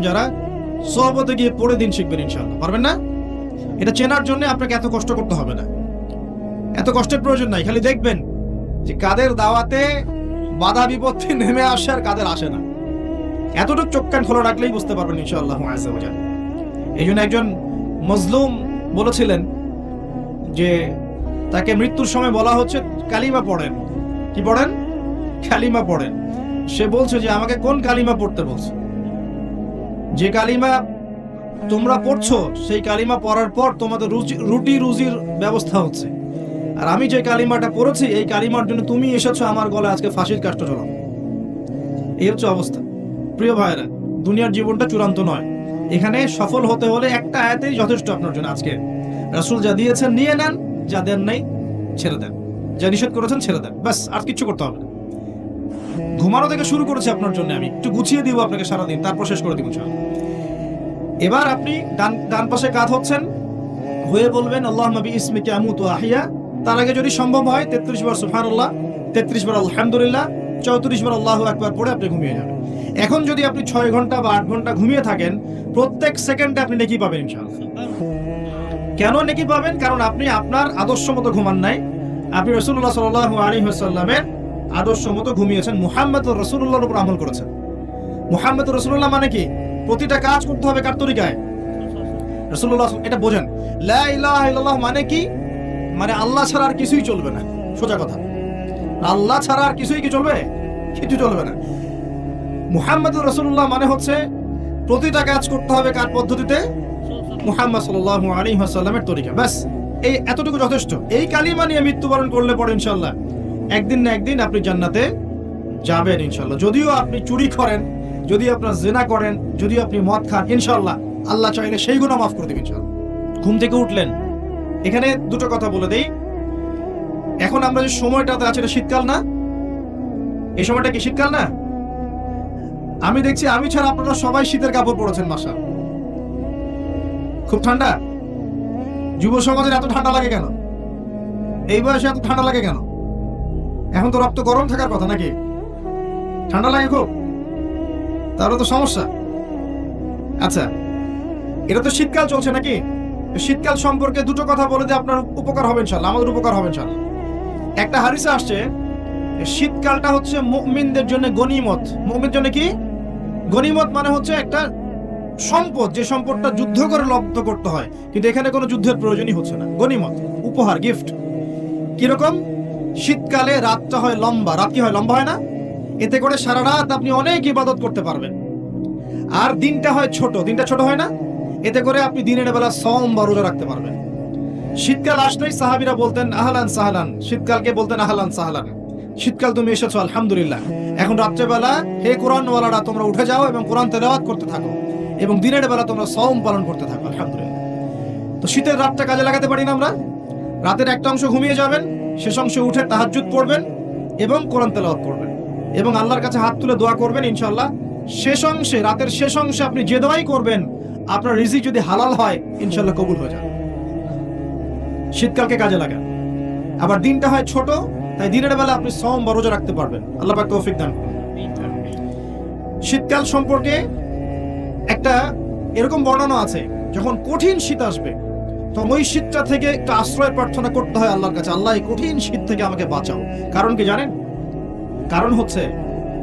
যারা গিয়ে পড়ে দিন শিখবেন ইনশাআল্লাহ। পারবেন না? এটা চেনার জন্য আপনাকে এত কষ্ট করতে হবে না। এত কষ্টের প্রয়োজন নাই, খালি দেখবেন যে কাদের দাওয়াতে বাধা বিপত্তি নেমে আসে আর কাদের আসে না। এতটুকু চোখ কান খোলা রাখলেই বুঝতে পারবেন ইনশাআল্লাহ। এই জন্য একজন মজলুম বলেছিলেন যে তাকে মৃত্যুর সময় বলা হচ্ছে, কালিমা পড়েন। কি পড়েন? কালিমা পড়েন। সে বলছে যে, আমাকে কোন কালিমা পড়তে বলছে? যে কালিমা তোমরা পড়ছো, সেই কালিমা পড়ার পর তোমাদের রুচি- রুটি রুজির ব্যবস্থা হচ্ছে। আর আমি যে কালিমাটা পড়েছি, এই কালিমার জন্য তুমি এসেছ আমার গলে আজকে ফাঁসির কাষ্ট চলাম এই হচ্ছে অবস্থা। প্রিয় ভাইরা দুনিয়ার জীবনটা চূড়ান্ত নয়। এখানে সফল হতে হলে একটা আয়াতেই যথেষ্ট আপনার জন্য আজকে। রাসূল যা দিয়েছেন, নিয়ে নেন, যা দেন নাই, ছেড়ে দেন। যা নিষেধ করেছেন, ছেড়ে দেন। ব্যাস, আর কিচ্ছু করতে হবে না। ঘুমানো থেকে শুরু করেছি আপনার জন্য আমি। একটু গুছিয়ে দিব আপনাকে সারাদিন, তারপর শেষ করে দিব এবার আপনি ডান ডান পাশে কাত হচ্ছেন, হয়ে বলবেন আল্লাহ নবী ইসমিকে আহিয়া। তার আগে যদি সম্ভব হয়, তেত্রিশ বার সুফানুল্লাহ তেত্রিশ বার আলহামদুলিল্লাহ, চৌত্রিশ বার আল্লাহ একবার পরে আপনি ঘুমিয়ে যাবেন এখন যদি আপনি ছয় ঘণ্টা বা আট ঘণ্টা ঘুমিয়ে থাকেন, প্রত্যেক সেকেন্ডে আপনি নেকি পাবেন ইনশাআল্লাহ। কেন নেকি পাবেন? কারণ আপনি আপনার আদর্শ মতো ঘুমান নাই। আপনি রসুল্লাহ সাল আলী সাল্লামের আদর্শ মতো ঘুমিয়েছেন। মুহাম্মদ রসুল্লাহর উপর আমল করেছেন। মুহাম্মদ রসুল্লাহ মানে কি? প্রতিটা কাজ করতে হবে কার তরিকায়? রসুল্লাহ এটা বোঝেন। লা ইলাহা ইল্লাল্লাহ মানে কি? মানে আল্লাহ ছাড়া আর কিছুই চলবে না। সোজা কথা। আল্লাহ ছাড়া আর কিছুই কি চলবে? কিছু চলবে না। মুহাম্মদ রসুল্লাহ মানে হচ্ছে প্রতিটা কাজ করতে হবে কার পদ্ধতিতে? মুহাম্মদ সাল্লাল্লাহু আলাইহি ওয়াসাল্লামের তরিকা ব্যাস, এই এতটুকু যথেষ্ট। এই কালিমা নিয়ে মৃত্যুবরণ করলে পরে ইনশাল্লাহ একদিন না একদিন আপনি জান্নাতে যাবেন ইনশাল্লাহ যদিও আপনি চুরি করেন, যদি আপনার জেনা করেন, যদি আপনি মদ খান ইনশাল্লাহ আল্লাহ চাইলে সেই গুণা মাফ করে দেবেন ঘুম থেকে উঠলেন। এখানে দুটো কথা বলে দেই। এখন আমরা যে সময়টাতে আছে, এটা শীতকাল না? এই সময়টা কি শীতকাল না? আমি দেখছি, আমি ছাড়া আপনারা সবাই শীতের কাপড় পরেছেন মাসা খুব ঠান্ডা? যুব সমাজের এত ঠান্ডা লাগে কেন? এই বয়সে এত ঠান্ডা লাগে কেন? এখন তো রক্ত গরম থাকার কথা নাকি? ঠান্ডা লাগে খুব? তারও তো সমস্যা। আচ্ছা এটা তো শীতকাল চলছে নাকি? শীতকাল সম্পর্কে দুটো কথা বলে দিয়ে আপনার উপকার হবে ইনশাল্লাহ, আমাদের উপকার হবে ইনশাল্লাহ। একটা হারিসে আসছে শীতকালটা হচ্ছে মুমিনদের জন্য গনিমত। মুমিনের জন্য কি? গনিমত মানে হচ্ছে একটা সম্পদ, যে সম্পদটা যুদ্ধ করে লব্ধ করতে হয়। কিন্তু এখানে কোনো যুদ্ধের প্রয়োজনই হচ্ছে না। গনিমত, উপহার গিফট কীরকম? শীতকালে রাতটা হয় লম্বা, রাত কি হয়? লম্বা হয় না? এতে করে সারা রাত আপনি অনেক ইবাদত করতে পারবেন। আর দিনটা হয় ছোট, দিনটা ছোট হয় না? এতে করে আপনি দিনের বেলা সম বা রোজা রাখতে পারবেন। শীতকাল আসলেই সাহাবিরা বলতেন, আহলান সাহালান। শীতকালকে বলতেন, আহলান সাহালান। শীতকাল তুমি এসেছ, আলহামদুলিল্লাহ। এখন রাত্রেবেলা হে কোরআনওয়ালারা, তোমরা উঠে যাও এবং কোরআন তেলাওয়াত করতে থাকো এবং দিনের বেলা তোমরা সম পালন করতে থাকো, আলহামদুলিল্লাহ। তো শীতের রাতটা কাজে লাগাতে পারি না আমরা? রাতের একটা অংশ ঘুমিয়ে যাবেন শেষ অংশে উঠে তাহাজ্জুদ পড়বেন এবং কোরআন তেলাওয়াত করবেন এবং আল্লাহর কাছে হাত তুলে দোয়া করবেন, ইনশাআল্লাহ। শেষ অংশে, রাতের শেষ অংশে আপনি যে দোয়াই করবেন, আপনার রিজিক যদি হালাল হয়, ইনশাআল্লাহ কবুল হয়ে যাবে। শীতকালকে কাজে লাগান। আবার দিনটা হয় ছোট, তাই দিনের বেলা আপনি সম বা রোজা রাখতে পারবেন। আল্লাহ পাক তৌফিক দান। শীতকাল সম্পর্কে একটা এরকম বর্ণনা আছে, যখন কঠিন শীত আসবে ওই শীতটা থেকে একটা আশ্রয় প্রার্থনা করতে হয় আল্লাহর কাছে। আল্লাহ, এই কঠিন শীত থেকে আমাকে বাঁচাও। কারণ কি জানেন? কারণ হচ্ছে,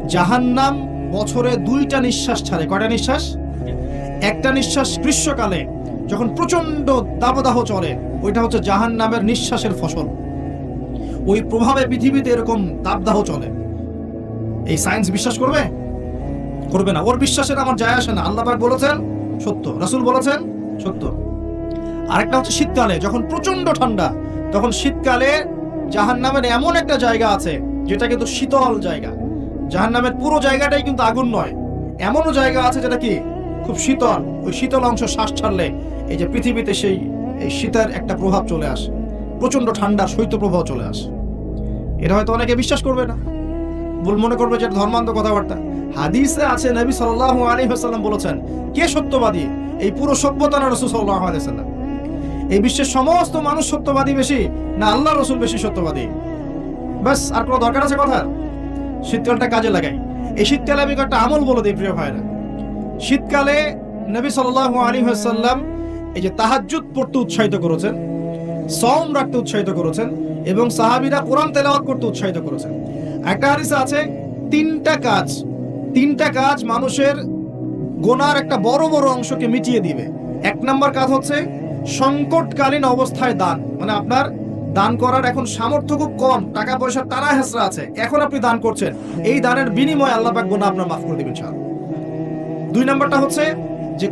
জাহান্নাম বছরে দুইটা নিঃশ্বাস ছাড়ে। কয়টা নিঃশ্বাস? একটা নিঃশ্বাস গ্রীষ্মকালে, যখন প্রচণ্ড দাবদাহ চলে, ওইটা হচ্ছে জাহান্নামের নিঃশ্বাসের ফসল। ওই প্রভাবে পৃথিবীতে এরকম দাবদাহ চলে। এই সায়েন্স বিশ্বাস করবে? করবে না। ওর বিশ্বাসের আমার যায় আসে না। আল্লাহ বলেছেন, সত্য। রাসূল বলেছেন, সত্য। আরেকটা হচ্ছে শীতকালে, যখন প্রচণ্ড ঠান্ডা, তখন শীতকালে জাহান্নামের এমন একটা জায়গা আছে, যেটা কিন্তু শীতল জায়গা। জাহান্নামের পুরো জায়গাটাই কিন্তু আগুন নয়। এমনও জায়গা আছে যেটা কি? খুব শীতল। ওই শীতল অংশ শ্বাস ছাড়লে এই যে পৃথিবীতে সেই, এই শীতের একটা প্রভাব চলে আসে। প্রচণ্ড ঠান্ডা শৈত্য প্রভাব চলে আসে। এটা হয়তো অনেকে বিশ্বাস করবে না। ভুল মনে করবে যে এটা ধর্মান্ধ কথাবার্তা। হাদিসে আছে, নবী সাল্লাল্লাহু আলাইহি ওয়াসাল্লাম বলেছেন, কে সত্যবাদী? এই পুরো সভ্যতা না রাসূল সাল্লাল্লাহু আলাইহি ওয়াসাল্লাম। এই বিশ্বের সমস্ত মানুষ সত্যবাদী বেশি না আল্লাহ রসুল বেশি সত্যবাদী? ব্যাস, আর কোনো দরকার আছে কথা শীতকালটা কাজে লাগাই। এই শীতকালে আমি একটা আমল বলে দিই, প্রিয় ভাইরা শীতকালে নবী সাল্লাল্লাহু আলী সাল্লাম এই যে তাহাজ্জুদ পড়তে উৎসাহিত করেছেন সম রাখতে উৎসাহিত করেছেন এবং সাহাবীরা কোরআন তেলাওয়াত করতে উৎসাহিত করেছেন। একটা হাদিসে আছে, তিনটা কাজ তিনটা কাজ মানুষের গোনার একটা বড় বড় অংশকে মিটিয়ে দিবে। এক নাম্বার কাজ হচ্ছে সংকটকালীন অবস্থায় দান। মানে আপনার দান করার এখন সামর্থ্য খুব কম টাকা পয়সার তারা হেসরা আছে। এখন আপনি দান করছেন। এই দানের বিনিময়ে আল্লাহ পাক গোনা আপনার মাফ করে দিবেন, ইনশাআল্লাহ। দুই নাম্বারটা হচ্ছে যে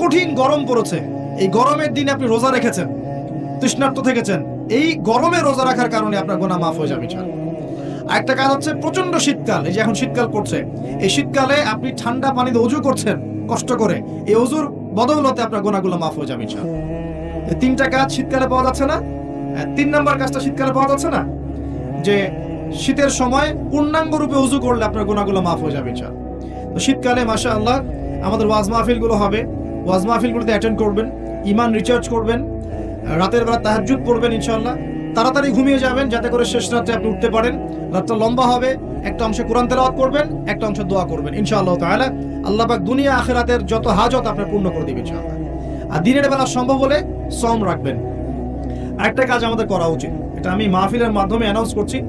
কঠিন গরম পড়েছে। এই গরমের দিনে আপনি রোজা রেখেছেন, তৃষ্ণার্ত থেকেছেন। এই গরমে রোজা রাখার কারণে আপনার গোনা মাফ হয়ে যাবে, ইনশাআল্লাহ। আরেকটা কাজ হচ্ছে প্রচণ্ড শীতকাল। এই যে এখন শীতকাল পড়ছে, এই শীতকালে আপনি ঠান্ডা পানিতে অজু করছেন, কষ্ট করে, এই অজুর বদৌলতে আপনার গোনাগুলো মাফ হয়ে যাবে এই তিনটা কাজ শীতকালে পাওয়া যাচ্ছে না তিন নাম্বার কাজটা শীতকালে পাওয়া যাচ্ছে না, যে শীতের সময় পূর্ণাঙ্গ রূপে উজু করলে আপনার গোনাগুলো মাফ হয়ে যাবে ইনশাআল্লাহ। তো শীতকালে মাসা আল্লাহ আমাদের ওয়াজ মাহফিলগুলো হবে। ওয়াজ মাহফিলগুলোতে অ্যাটেন্ড করবেন ইমান রিচার্জ করবেন, রাতের বেলা তাহাজ্জুদ পড়বেন ইনশাআল্লাহ। তাড়াতাড়ি ঘুমিয়ে যাবেন, যাতে করে শেষ রাতে আপনি উঠতে পারেন। রাতটা লম্বা হবে, একটা অংশে কোরআন তেলাওয়াত করবেন, একটা অংশে দোয়া করবেন, ইনশাআল্লাহ তাআলা। আল্লাহ পাক দুনিয়া আখিরাতের যত হাজত আপনার পূর্ণ করে দিবেন ইনশাআল্লাহ। আর দিনের বেলা সম্ভব হলে সম রাখবেন। আরেকটা কাজ আমাদের করা উচিত। এটা আমি মাহফিলের মাধ্যমে অ্যানাউন্স করছি।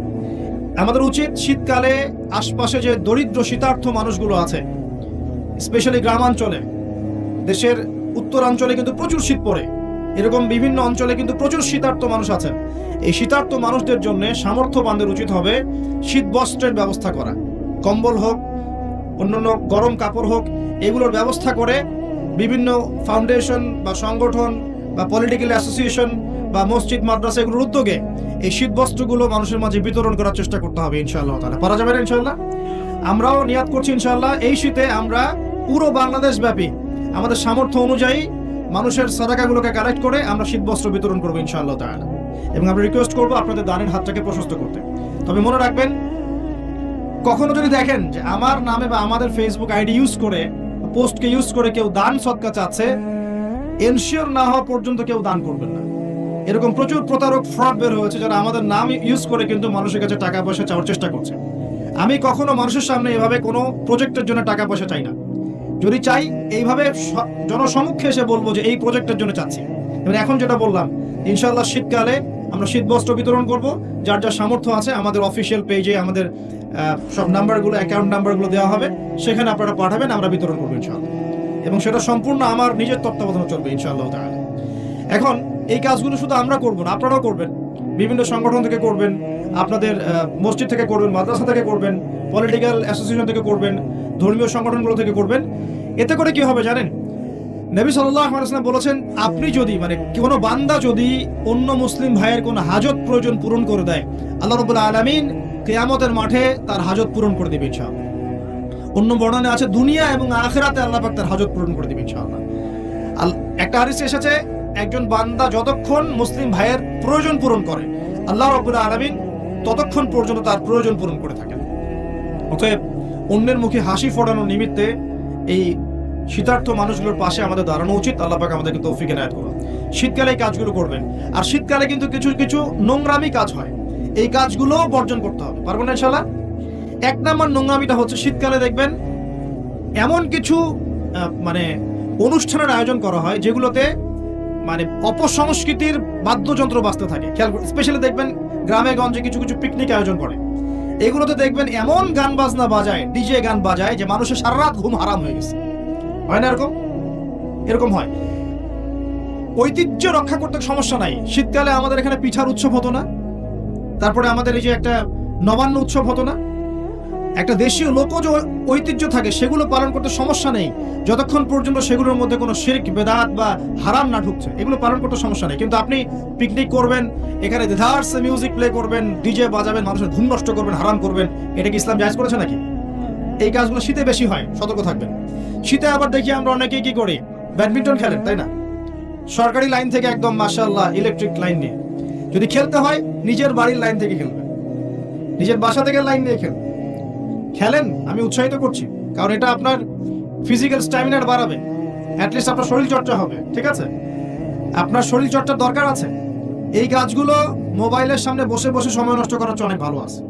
আমাদের উচিত শীতকালে আশপাশে যে দরিদ্র শীতার্থ মানুষগুলো আছে স্পেশালি গ্রামাঞ্চলে, দেশের উত্তরাঞ্চলে কিন্তু প্রচুর শীত পড়ে। এরকম বিভিন্ন অঞ্চলে কিন্তু প্রচুর শীতার্থ মানুষ আছেন এই শীতার্থ মানুষদের জন্য সামর্থ্যবানদের উচিত হবে শীত বস্ত্রের ব্যবস্থা করা। কম্বল হোক, অন্যান্য গরম কাপড় হোক, এগুলোর ব্যবস্থা করে বিভিন্ন ফাউন্ডেশন বা সংগঠন বা পলিটিক্যাল অ্যাসোসিয়েশন বা মসজিদ, মাদ্রাসা এগুলোর উদ্যোগে এই শীত বস্ত্রগুলো মানুষের মাঝে বিতরণ করার চেষ্টা করতে হবে ইনশাআল্লাহ তাআলা। পারা যাবে না ইনশাআল্লাহ? আমরাও নিয়াত করছি ইনশাআল্লাহ, এই শীতে আমরা পুরো বাংলাদেশ ব্যাপী আমাদের সামর্থ্য অনুযায়ী মানুষের সাদাকাগুলোকে কালেক্ট করে আমরা শীত বস্ত্র বিতরণ করব ইনশাআল্লাহ তাআলা। এবং আমরা রিকোয়েস্ট করব আপনাদের দানের হাতটাকে প্রশস্ত করতে। তবে মনে রাখবেন, কখনো যদি দেখেন যে আমার নামে বা আমাদের ফেসবুক আইডি ইউজ করে পোস্টকে ইউজ করে কেউ দান সৎকা চাচ্ছে এনশিওর না হওয়া পর্যন্ত কেউ দান করবেন না। এরকম প্রচুর প্রতারক ফ্রড বের হয়েছে যারা আমাদের নাম ইউজ করে কিন্তু মানুষের কাছে টাকা পয়সা চাওয়ার চেষ্টা করছে। আমি কখনো মানুষের সামনে এভাবে কোনো প্রজেক্টের জন্য টাকা পয়সা চাই না। যদি চাই, এইভাবে জনসমক্ষে এসে বলব যে এই প্রজেক্টের জন্য চাচ্ছি। এবার এখন যেটা বললাম ইনশাল্লাহ শীতকালে আমরা শীত বস্ত্র বিতরণ করব, যার যার সামর্থ্য আছে আমাদের অফিসিয়াল পেজে আমাদের সব নাম্বারগুলো অ্যাকাউন্ট নাম্বারগুলো দেওয়া হবে। সেখানে আপনারা পাঠাবেন, আমরা বিতরণ করব ইনশাল্লাহ এবং সেটা সম্পূর্ণ আমার নিজের তত্ত্বাবধানে চলবে, ইনশাআল্লাহ তাআলা। এখন, এই কাজগুলো শুধু আমরা করব না, আপনারাও করবেন। বিভিন্ন সংগঠন থেকে করবেন, আপনাদের মসজিদ থেকে করবেন, মাদ্রাসা থেকে করবেন, পলিটিক্যাল অ্যাসোসিয়েশন থেকে করবেন, ধর্মীয় সংগঠনগুলো থেকে করবেন। এতে করে কি হবে জানেন? নবী ওয়াসাল্লাম বলেছেন, আপনি যদি মানে কোনো বান্দা যদি অন্য মুসলিম ভাইয়ের কোনো হাজত প্রয়োজন পূরণ করে দেয়, আল্লাহ রাব্বুল আলামিন কিয়ামতের মাঠে তার হাজত পূরণ করে দেবে, ইনশাআল্লাহ। অন্য বর্ণনে আছে, দুনিয়া এবং আখিরাতে আল্লাহ পাক তার হাজত পূরণ করে দেবে ইনশাআল্লাহ। একটা হাদিসে এসেছে, একজন বান্দা যতক্ষণ মুসলিম ভাইয়ের প্রয়োজন পূরণ করে, আল্লাহ রাব্বুল আলামিন ততক্ষণ পর্যন্ত তার প্রয়োজন পূরণ করে থাকেন। অতএব অন্যের মুখে হাসি ফোটানোর নিমিত্তে এই শীতার্থ মানুষগুলোর পাশে আমাদের দাঁড়ানো উচিত, আল্লাহ পাক আমাদেরকে তৌফিক এনায়েত করুন। শীতকালে এই কাজগুলো করবেন। আর শীতকালে কিন্তু কিছু কিছু নোংরামি কাজ হয়। এই কাজগুলো বর্জন করতে হবে। পারবেন না ইনশাল্লাহ এক নম্বর নোংরামিটা হচ্ছে শীতকালে দেখবেন এমন কিছু মানে অনুষ্ঠানের আয়োজন করা হয় যেগুলোতে মানে অপসংস্কৃতির বাদ্যযন্ত্র বাজতে থাকে। খেয়াল স্পেশালি দেখবেন গ্রামে গঞ্জে কিছু কিছু পিকনিক আয়োজন করে। এগুলোতে দেখবেন এমন গান বাজনা বাজায় ডিজে গান বাজায় যে মানুষের সারা রাত ঘুম হারাম হয়ে গেছে। হয় না এরকম? এরকম হয়। ঐতিহ্য রক্ষা করতে সমস্যা নাই। শীতকালে আমাদের এখানে পিঠার উৎসব হতো না। তারপরে আমাদের এই যে একটা নবান্ন উৎসব হতো না। একটা দেশীয় লোকজ ঐতিহ্য থাকে, সেগুলো পালন করতে সমস্যা নেই। যতক্ষণ পর্যন্ত সেগুলোর মধ্যে কোনো শিরক, বেদাত বা হারাম না ঢুকছে, এগুলো পালন করতে সমস্যা নেই। কিন্তু আপনি পিকনিক করবেন, এখানে দেধার্স মিউজিক প্লে করবেন ডিজে বাজাবেন, মানুষের ঘুম নষ্ট করবেন, হারাম করবেন, এটা কি ইসলাম জায়েজ করেছে নাকি? এই কাজগুলো শীতে বেশি হয়, সতর্ক থাকবেন। শীতে আবার দেখি আমরা অনেকেই কি করি, ব্যাডমিন্টন খেলেন, তাই না? সরকারি লাইন থেকে একদম, মাশাআল্লাহ ইলেকট্রিক লাইন নিয়ে। যদি খেলতে হয়, নিজের বাড়ির লাইন থেকে খেলবেন। নিজের বাসা থেকে লাইন নিয়ে খেলবেন। খেলেন, আমি উৎসাহিত করছি, কারণ এটা আপনার ফিজিক্যাল স্ট্যামিনার বাড়াবে। অ্যাটলিস্ট আপনার শরীর চর্চা হবে, ঠিক আছে? আপনার শরীর চর্চার দরকার আছে। এই কাজগুলো মোবাইলের সামনে বসে বসে সময় নষ্ট করার চেয়ে অনেক ভালো আছে।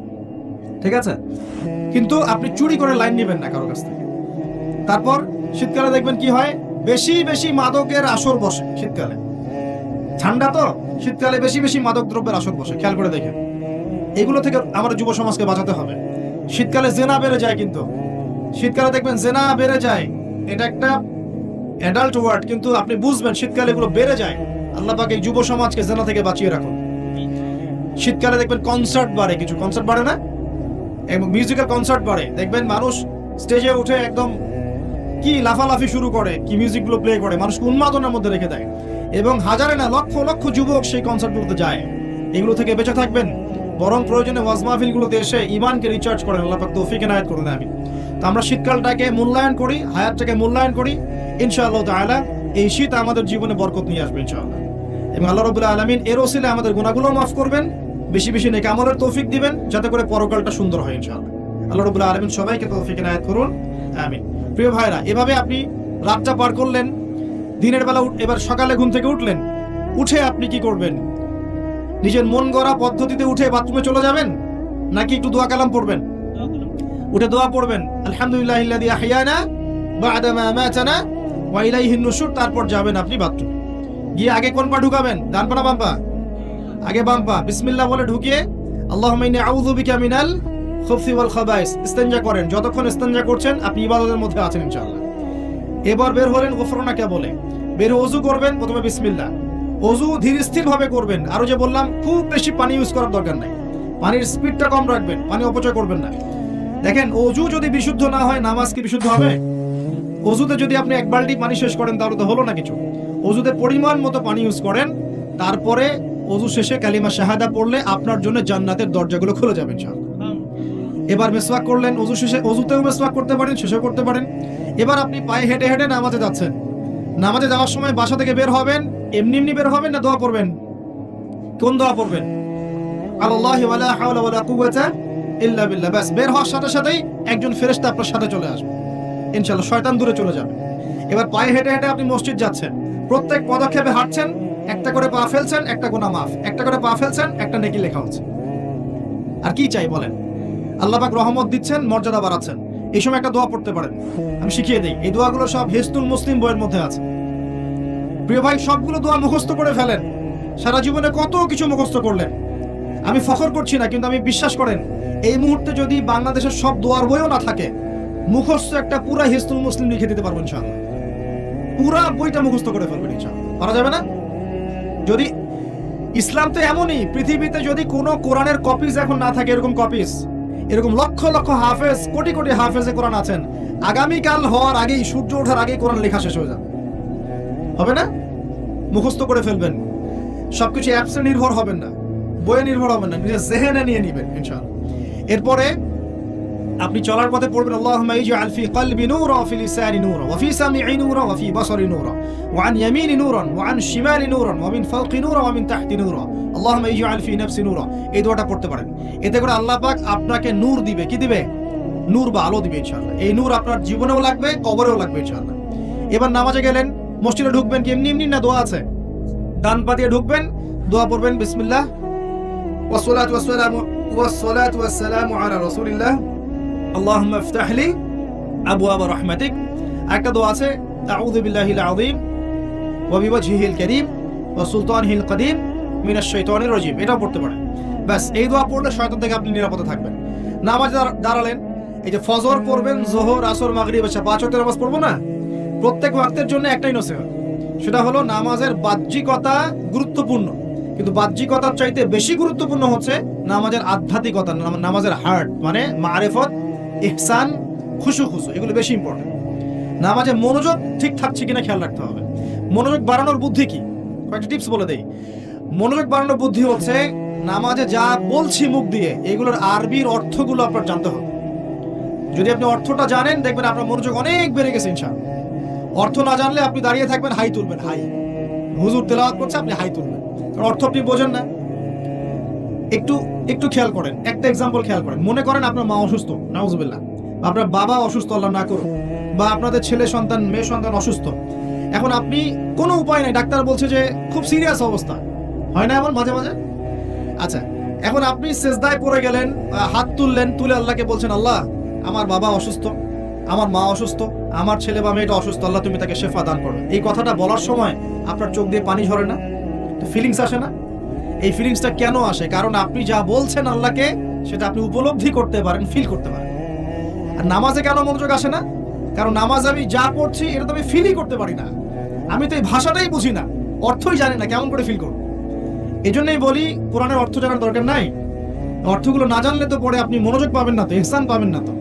ঠিক আছে? কিন্তু আপনি চুরি করে লাইন নেবেন না কারও কাছ থেকে। তারপর শীতকালে দেখবেন কি হয়? বেশি বেশি মাদকের আসর বসে শীতকালে। ঠান্ডা তো, শীতকালে বেশি বেশি মাদক দ্রব্যের আসর বসে, খেয়াল করে দেখেন। এগুলো থেকে আমার যুব সমাজকে বাঁচাতে হবে। শীতকালে জেনা বেড়ে যায় কিন্তু। শীতকালে দেখবেন জেনা বেড়ে যায়। এটা একটা অ্যাডাল্ট ওয়ার্ড কিন্তু আপনি বুঝবেন শীতকালে এগুলো বেড়ে যায়। আল্লাহ পাক যুব সমাজকে জেনা থেকে বাঁচিয়ে রাখুন। শীতকালে দেখবেন কনসার্ট বাড়ে কিছু। কনসার্ট বাড়ে না? এবং মিউজিক্যাল কনসার্ট বাড়ে। দেখবেন মানুষ স্টেজে উঠে একদম কি লাফালাফি শুরু করে, কি মিউজিকগুলো প্লে করে। মানুষকে উন্মাদনার মধ্যে রেখে দেয়। এবং হাজারে না, লক্ষ লক্ষ যুবক সেই কনসার্টগুলোতে যায়। এগুলো থেকে বেঁচে থাকবেন। বরং প্রয়োজনে ওয়াজ মাহফিলগুলোতে এসে ইমানকে রিচার্জ করেন। আল্লাহ পাক তৌফিক এনায়েত করুন আমি তো আমরা শীতকালটাকে মূল্যায়ন করি, হায়াতটাকে মূল্যায়ন করি। ইনশাআল্লাহ তাআলা এই শীত আমাদের জীবনে বরকত নিয়ে আসবে, ইনশাআল্লাহ। এবং আল্লাহ রাব্বুল আলামিন এর ওসিলে আমাদের গুনাহগুলো মাফ করবেন। বেশি বেশি নেক আমলের তৌফিক দিবেন, যাতে করে পরকালটা সুন্দর হয়, ইনশাআল্লাহ। আল্লাহ রাব্বুল আলামিন সবাইকে তৌফিক এনায়েত করুন, আমিন। প্রিয় ভাইরা, এভাবে আপনি রাতটা পার করলেন, দিনের বেলা এবার সকালে ঘুম থেকে উঠলেন, উঠে আপনি কি করবেন? নিজের মন গড়া পদ্ধতিতে উঠে বাথরুমে চলে যাবেন? নাকি একটু দোয়া কালাম পড়বেন? উঠে দোয়া পড়বেন, আলহামদুলিল্লাহ ইল্লাযী আহইয়ানা বা'দা মা আমাতানা ওয়া ইলাইহিন তারপর যাবেন আপনি বাথরুম। গিয়ে আগে কোন পা ঢুকাবেন? ডান পা না বাম পা? আগে বাম পা। বিসমিল্লাহ বলে ঢুকিয়ে আল্লাহ ইন্নী আউযু বিকা মিনাল খুবসি ওয়াল খাবাইস ইস্তেনজা করেন। যতক্ষণ ইস্তেনজা করছেন, আপনি ইবাদতের মধ্যে আছেন ইনশাআল্লাহ। এবার বের হলেন গোফরনাকে বলে। বের অজু করবেন, প্রথমে বিসমিল্লাহ। অজু ধীর স্থির ভাবে করবেন। আরও যে বললাম, খুব বেশি পানি ইউজ করার দরকার নাই। পানির স্পিডটা কম রাখবেন, পানি অপচয় করবেন না। দেখেন অজু যদি বিশুদ্ধ না হয়, নামাজ কি বিশুদ্ধ হবে? অজুতে যদি আপনি এক বালতি পানি শেষ করেন, তাহলে তো হলো না কিছু। অজুতে পরিমাণ মতো পানি ইউজ করেন, তারপরে অজু শেষে কালিমা শাহাদা পড়লে আপনার জন্য জান্নাতের দরজাগুলো খুলে যাবে, ইনশাআল্লাহ। এবার মেসওয়াক করলেন অজু শেষে অজুতেও মেসওয়াক করতে পারেন, শেষেও করতে পারেন। এবার আপনি পায়ে হেঁটে হেঁটে নামাজে যাচ্ছেন। নামাজে যাওয়ার সময় বাসা থেকে বের হবেন, এমনি এমনি বের হবেন না দোয়া পড়বেন? কোন দোয়া পড়বেন? আল্লাহি বিল্লাহ। ব্যাস, বের হওয়ার সাথে সাথেই একজন ফেরেশতা আপনার সাথে চলে শয়তান দূরে চলে এবার পায়ে হেঁটে হেঁটে আপনি মসজিদ যাচ্ছেন। প্রত্যেক পদক্ষেপে হাঁটছেন, একটা করে পা ফেলছেন, একটা গোনা মাফ। একটা করে পা ফেলছেন, একটা নেকি লেখা আর কি চাই বলেন? আল্লাহ পাক রহমত দিচ্ছেন, মর্যাদা বাড়াচ্ছেন। এই সময় একটা দোয়া পড়তে পারেন। আমি শিখিয়ে দিই, এই দোয়াগুলো সব হিস্তুল মুসলিম বইয়ের মধ্যে আছে। প্রিয় ভাই, সবগুলো দোয়া মুখস্থ করে ফেলেন। সারা জীবনে কত কিছু মুখস্থ করলেন। আমি ফখর করছি না, কিন্তু আমি বিশ্বাস করেন, এই মুহূর্তে যদি বাংলাদেশের সব দোয়ার বইও না থাকে, মুখস্থ একটা পুরা হিস্তুল মুসলিম লিখে দিতে পারবেন ইনশাআল্লাহ। পুরা বইটা মুখস্থ করে ফেলবেন ইনশাআল্লাহ। পারা যাবে না? যদি ইসলাম তো এমনই, পৃথিবীতে যদি কোনো কোরআনের কপিজ এখন না থাকে, এরকম কপিজ এরকম লক্ষ লক্ষ হাফেজ, কোটি কোটি হাফেজে কোরআন আছেন। আগামীকাল হওয়ার আগেই, সূর্য ওঠার আগেই কোরআন লেখা শেষ হয়ে যাবে। হবে না? মুখস্থ করে ফেলবেন। সবকিছু অ্যাপসে নির্ভর হবেন না। বইয়ে নির্ভর হবেন না। নিজের জেহেনে নিয়ে নিবেন, ইনশাআল্লাহ। এরপরে আপনি চলার পথে পড়বেন আল্লাহুম্মা ইজআল ফি কলবি নূরা ওয়া ফি লিসানি নূরা ওয়া ফি সামি'i নূরা ওয়া ফি বাসারি নূরা ওয়া আন ইয়ামিনি নূরান ওয়া আন শিমালি নূরান ওয়া মিন ফাওকি নূরা ওয়া মিন তাহতি নূরা আল্লাহুম্মা ইজআল ফি নাফসি নূরা এই দোয়াটা পড়তে পারেন এতে করে আল্লাহ পাক আপনাকে নূর দিবে কি দিবে নূর বা আলো দিবে ইনশাআল্লাহ এই নূর আপনার জীবনেও লাগবে কবরেও লাগবে ইনশাআল্লাহ এবার নামাজে গেলেন মসজিদে ঢুকবেন কি এমনি এমনি না দোয়া আছে ডান পা দিয়ে ঢুকবেন দোয়া পড়বেন বিসমিল্লাহ والصلاة والسلام والصلاة والسلام على رسول الله আল্লাহ ইফতাহলি আবু একটা দোয়া আছে এটা পড়তে পারেন। এই দোয়া পড়লে শয়তান থেকে আপনি নিরাপদে থাকবেন। দাঁড়ালেন, এই যে ফজর পড়বেন, জোহর, আসর, মাগরিব আচ্ছা পাঁচ ওয়াক্তের নামাজ পড়ব না? প্রত্যেক ওয়াক্তের জন্য একটাই নসিহত। সেটা হলো নামাজের বাহ্যিকতা গুরুত্বপূর্ণ। কিন্তু বাহ্যিকতার চাইতে বেশি গুরুত্বপূর্ণ হচ্ছে নামাজের আধ্যাত্মিকতা, নামাজের হার্ট মানে মারেফত ইহসান, খুশু খুশু, এগুলো বেশি ইম্পর্টেন্ট নামাজে মনোযোগ ঠিক থাকছে কিনা খেয়াল রাখতে হবে। মনোযোগ বাড়ানোর বুদ্ধি কি? কয়েকটা টিপস বলে দেই। মনোযোগ বাড়ানোর বুদ্ধি হচ্ছে, নামাজে যা বলছি মুখ দিয়ে, এগুলোর আরবির অর্থগুলো আপনার জানতে হবে। যদি আপনি অর্থটা জানেন, দেখবেন আপনার মনোযোগ অনেক বেড়ে গেছে, ইনশাআল্লাহ। অর্থ না জানলে আপনি দাঁড়িয়ে থাকবেন, হাই তুলবেন, হাই। হুজুর তেলাওয়াত করছে, আপনি হাই তুলবেন। অর্থ আপনি বোঝেন না। একটু একটু খেয়াল করেন, একটা এক্সাম্পল খেয়াল করেন। মনে করেন আপনার মা অসুস্থ, নাউজুবিল্লাহ। আপনার বাবা অসুস্থ, আল্লাহ না করুন বা আপনাদের ছেলে সন্তান, মেয়ে সন্তান অসুস্থ। এখন আপনি কোনো উপায় নাই, ডাক্তার বলছে যে খুব সিরিয়াস অবস্থা। হয় না এমন মাঝে মাঝে? আচ্ছা এখন আপনি সেজদায় পড়ে গেলেন হাত তুললেন, তুলে আল্লাহকে বলছেন, আল্লাহ, আমার বাবা অসুস্থ, আমার মা অসুস্থ, আমার ছেলে বা মেয়েটা অসুস্থ, আল্লাহ তুমি তাকে শেফা দান করো। এই কথাটা বলার সময় আপনার চোখ দিয়ে পানি ঝরে না? ফিলিংস আসে না? এই ফিলিংসটা কেন আসে? কারণ আপনি যা বলছেন আল্লাহকে, সেটা আপনি উপলব্ধি করতে পারেন ফিল করতে পারেন। আর নামাজে কেন মনোযোগ আসে না? কারণ নামাজ আমি যা পড়ছি, এটা তো আমি ফিলই করতে পারি না। আমি তো এই ভাষাটাই বুঝি না, অর্থই জানি না কেমন করে ফিল করব। এই জন্যই বলি, কোরআনের অর্থ জানার দরকার নাই। অর্থগুলো না জানলে তো পরে আপনি মনোযোগ পাবেন না তো, ইহসান পাবেন না তো।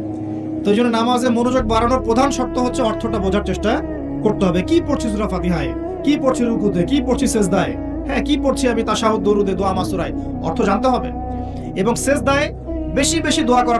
তো জন্য নামাজে মনোযোগ বাড়ানোর প্রধান শর্ত হচ্ছে অর্থটা বোঝার চেষ্টা করতে হবে। কি পড়ছি সুরা ফাতিহায়? কি পড়ছি রুকুতে? কি পড়ছি সেজদায়? হ্যাঁ কি পড়ছি আমি তাসাহ দরুদে, দোয়া, মাসুরায়? অর্থ জানতে হবে। এবং শেষ দায়ে বেশি বেশি দোয়া করা